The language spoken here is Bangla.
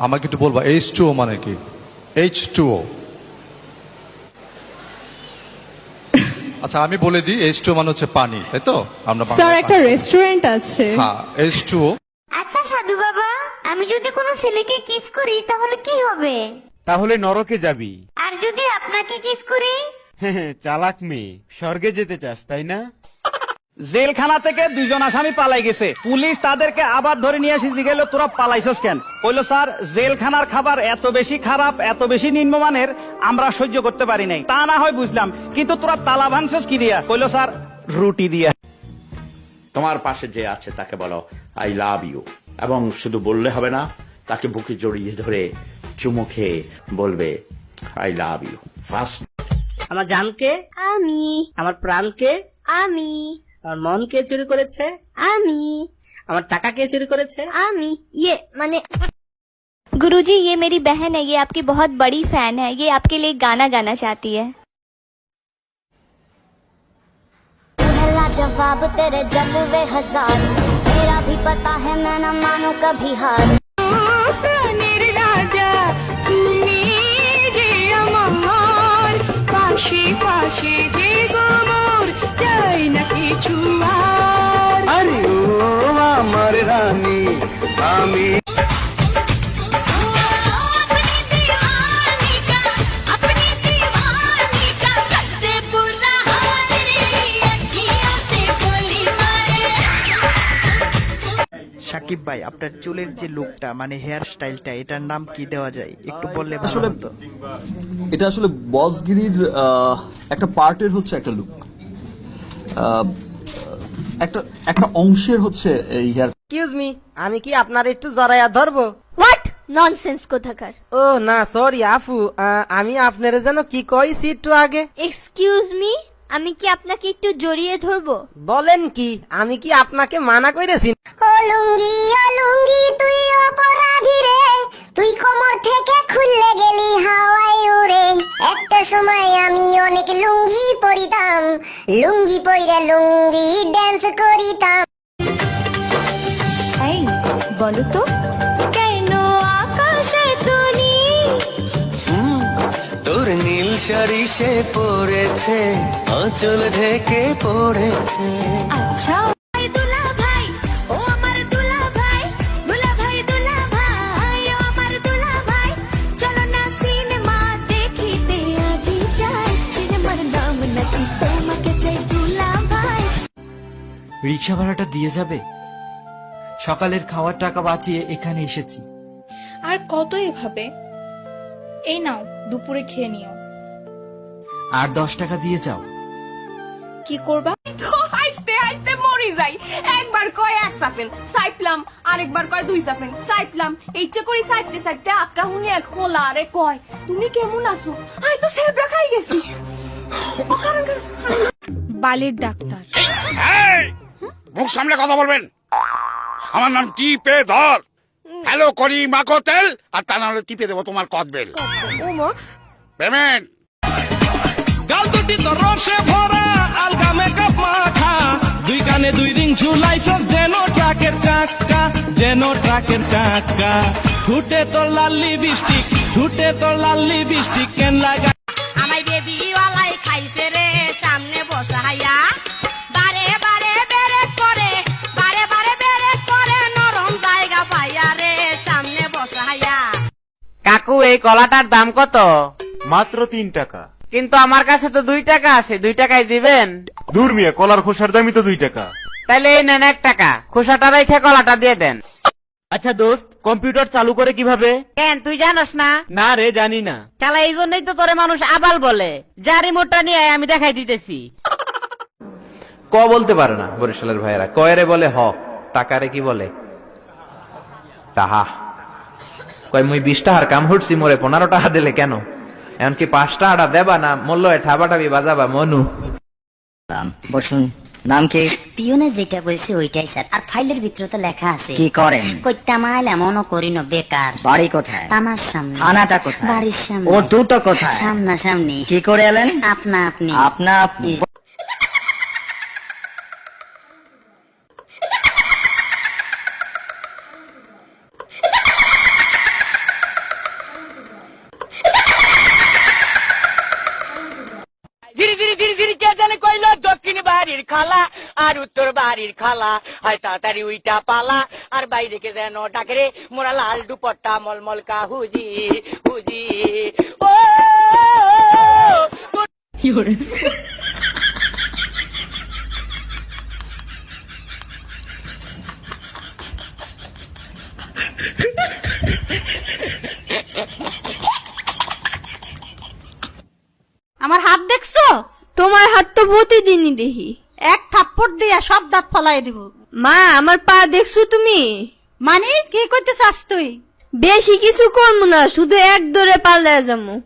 আমাকে একটু বলবা এইচ টু মানে কি? এইচ টু আচ্ছা আমি বলে দিই এইচ টু মানে হচ্ছে পানি তাই তো? আমরা স্যার একটা রেস্টুরেন্ট আছে। হ্যাঁ এইচ টু আচ্ছা সাধু বাবা আমি যদি কোনো ছেলেকে কিস করি তাহলে কি হবে? তাহলে নরকে যাবি। আর যদি আপনাকে কিস করি? চালাক মেয়ে স্বর্গে যেতে চাস তাই না? জেলখানা থেকে দুইজন আসামি পালাই গেছে। পুলিশ তাদেরকে আবার ধরে নিয়ে এসে জিগেল তোরা পালাইছস কেন? কইলো স্যার জেলখানার খাবার এত বেশি খারাপ এত বেশি নিম্নমানের আমরা সহ্য করতে পারি নাই। তা না হয় বুঝলাম কিন্তু তোরা তালা ভাঙছস কি দিয়া? কইলো স্যার রুটি দিয়া। তোমার পাশে যে আছে তাকে বলো আই লাভ ইউ। এবং শুধু বললে হবে না তাকে বুকে জড়িয়ে ধরে চুমু খেয়ে বলবে আই লাভ ইউ। ফার্স্ট আমার জানকে আমি। আমার প্রাণকে আমি। আমার মনকে চুরি করেছে আমি আমার টাকা কে চুরি করেছে আমি ইয়ে মানে गुरुजी ये मेरी बहन है ये आपकी बहुत बड़ी फैन है ये आपके लिए गाना गाना चाहती है जवाब तेरे जलवे हजार तेरा भी पता है मैं न मानो कभी हार मारे সাকিব ভাই আপনার চুলের যে লুকটা মানে হেয়ার স্টাইলটা এটার নাম কি দেওয়া যায়? একটু বললে ভালো হতো। এটা আসলে বসগিরির একটা পার্টের হচ্ছে একটা লুক একটা একটা অংশের হচ্ছে এই হেয়ার এক্সকিউজ মি আমি কি আপনার একটু জড়াইয়া ধরবো? হোয়াট ননসেন্স কোথাকার? ও না সরি আফু আহ, আমি আপনার যেন কি কইছি একটু আগে? এক্সকিউজ মি আমি কি আপনাকে একটু জড়িয়ে ধরবো? বলেন কি আমি কি আপনাকে মানা করেছি ও লুঙ্গি ও লুঙ্গি তুই অপরাধী রে। তুই কোমর থেকে খুললে গেলি হাওয়ায় উড়ে। একটা সময় আমি অনেক লুঙ্গি পরিতাম। লুঙ্গি পইরা লুঙ্গি করিতাম এই বলো তো। কেন আকাশে তুলি তোর নীল শাড়ি সে পরেছে অচল ঢেকে পড়েছে। আচ্ছা রিক্সা ভাড়াটা দিয়ে যাবে? সকালের খাওয়ার টাকা বাঁচিয়ে এখানে এসেছি। আর কত এভাবে? এই নাও দুপুরে খেয়ে নিও। আর দশ টাকা দিয়ে যাও। কি করবা? তো হাসতে হাসতে মরি যাই। একবার কয় এক সাপেল সাইপলাম। আরেকবার কয় দুই সাপেল সাইপলাম। ইচ্ছে করি সাইপতে সাইপতে আক্কা হুনি এক হোলা আরে কয় তুমি কেমন আছো? আমি তো সেবরা খাই গেছি। বালের ডাক্তার। মুখ সামনে কথা বলবেন। আমার নাম টিপে ধর। হ্যালো করি মাখো তেল আর তা নাহলে টিপে দেবো তোমার কদবেল পেমেন্ট। গাল দুটি তো রসে ভরা আলগা মেকআপ মাখা। দুই কানে দুই রিং ঝুলাইছ যেন ট্রাকের চাক্কা যেন ট্রাকের চাক্কা ঠুটে তোর লাল্লি বৃষ্টি ঠুটে তোর লাল্লি বৃষ্টি কেন লাগা এই কলাটার দাম কত? মাত্র তিন টাকা। কিন্তু আমার কাছে তো দুই টাকা আছে দুই টাকায় দিবেন? দূর মিয়া কলার খোসার দামই তো দুই টাকা। তাইলে এই নেন এক টাকা খোসাটা রেখে কলাটা দিয়ে দেন। আচ্ছা দোস্ত কম্পিউটার চালু করে কীভাবে? কেন তুই জানোস না? না রে জানি না। চালা এই জন্যই তো তোরে মানুষ আবাল বলে। যা রিমোটটা নিয়ে আয়, আমি দেখাই দিতেছি। ক বলতে পারে না বরিশালের ভাইয়েরা। কয়রে বলে হ টাকারে কি বলে? তাহা। কয় মুই বিশ টাকার কাম হুটছি মোরে পনেরো টাকা দিলে কেন? এমনকি পাঁচ টাকাটা দেবা না মূল্য ঠাবাটাবি বাজাবা মনু। বসুন। নাম কি? পিওনে যেটা বলছে ওইটাই স্যার। আর ফাইলের ভিতরে তো লেখা আছে। কি করেন? কইতামাল এমনও করি না বেকার। বাড়ি কোথায়? আমার সামনে। থানাটা কোথায়? বাড়ির সামনে। ও দুটো কোথায়? সামনা সামনি কি করে এলেন? আপনা আপনি। আপনা আপনি। তোর বাড়ির খালা। হয় তাড়াতাড়ি উইটা পালা আর বাইরে কে যেন ডাকে রে মোরা লাল দুপট্টা মলমল কা হুজি হুজি। ও! আমার হাত দেখছ? তোমার হাত তো প্রতিদিনই দেখি। এক থাপ্পড় দিয়া সব দাঁত ফলাই দিব। মা আমার পা দেখছ তুমি? মানে কি করতে চাস তুই? বেশি কিছু করব না শুধু এক দৌড়ে পাল্লা যাব।